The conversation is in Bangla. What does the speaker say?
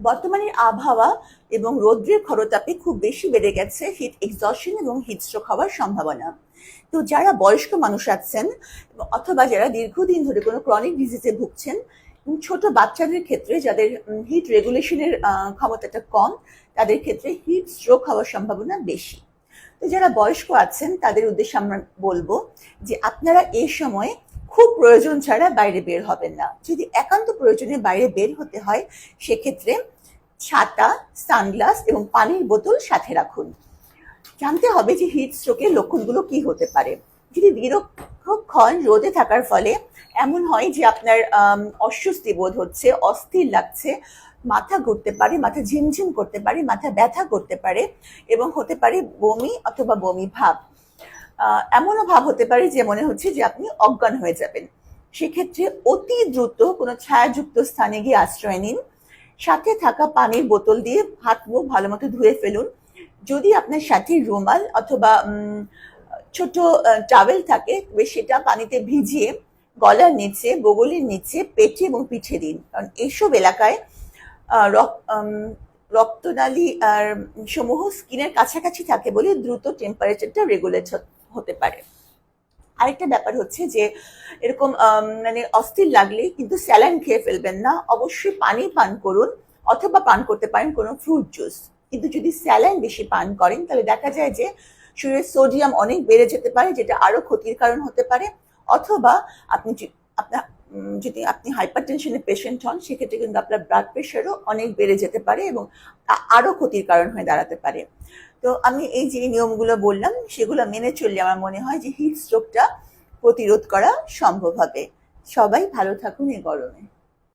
বর্তমানের আবহাওয়া এবং রৌদ্রের খরতাপে খুব বেশি বেড়ে গেছে হিট এক্সশন এবং হিট স্ট্রোক হওয়ার সম্ভাবনা। তো যারা বয়স্ক মানুষ আছেন অথবা যারা দীর্ঘদিন ধরে কোনো ক্রনিক ডিজিজে ভুগছেন ছোট বাচ্চাদের ক্ষেত্রে যাদের হিট রেগুলেশনের ক্ষমতাটা কম, তাদের ক্ষেত্রে হিট স্ট্রোক হওয়ার সম্ভাবনা বেশি। তো যারা বয়স্ক আছেন, তাদের উদ্দেশ্যে আমরা বলব যে আপনারা এই সময়ে খুব প্রয়োজন ছাড়া বাইরে বের হবেন না। যদি একান্ত প্রয়োজনে বাইরে বের হতে হয়, সেক্ষেত্রে ছাতা, সানগ্লাস এবং পানির বোতল সাথে রাখুন। জানতে হবে যে হিট স্ট্রোকের লক্ষণগুলো কি হতে পারে। যদি দীর্ঘক্ষণ রোদে থাকার ফলে এমন হয় যে আপনার অস্বস্তি বোধ হচ্ছে, অস্থির লাগছে, মাথা ঘুরতে পারে, মাথা ঝিমঝিম করতে পারে, মাথা ব্যথা করতে পারে এবং হতে পারে বমি অথবা বমি ভাব। এমনও ভাব হতে পারে যে মনে হচ্ছে যে আপনি অজ্ঞান হয়ে যাবেন। সেক্ষেত্রে অতি দ্রুত কোনো ছায়াযুক্ত স্থানে গিয়ে আশ্রয় নিন। সাথে থাকা পানির বোতল দিয়ে হাত মুখ ভালো মতো ধুয়ে ফেলুন। যদি আপনার সাথে রুমাল অথবা ছোট টাওয়েল থাকে সেটা পানিতে ভিজিয়ে গলার নিচে, বগলের নিচে পেটে এবং পিঠে দিন। কারণ এইসব এলাকায় রক্তনালী আর সমূহ স্কিনের কাছাকাছি থাকে বলে দ্রুত টেম্পারেচারটা রেগুলেট হতে পারে। আরেকটা ব্যাপার হচ্ছে যে, এরকম মানে অস্থির লাগলে কিন্তু স্যালাইন খেয়ে ফেলবেন না। অবশ্যই পানি পান করুন, অথবা পান করতে পারেন কোনো ফ্রুট জুস কিন্তু যদি স্যালাইন বেশি পান করেন, তাহলে দেখা যায় যে, শরীরের সোডিয়াম অনেক বেড়ে যেতে পারে, যেটা আরও ক্ষতির কারণ হতে পারে। অথবা আপনি আপনার যদি আপনি হাইপার টেনশনের পেশেন্ট হন, সেক্ষেত্রে কিন্তু আপনার ব্লাড প্রেশারও অনেক বেড়ে যেতে পারে এবং আরও আরও ক্ষতির কারণ হয়ে দাঁড়াতে পারে। তো আমি এই যে নিয়মগুলো বললাম, সেগুলো মেনে চললে আমার মনে হয় যে হিট স্ট্রোকটা প্রতিরোধ করা সম্ভব হবে। সবাই ভালো থাকুন এই গরমে।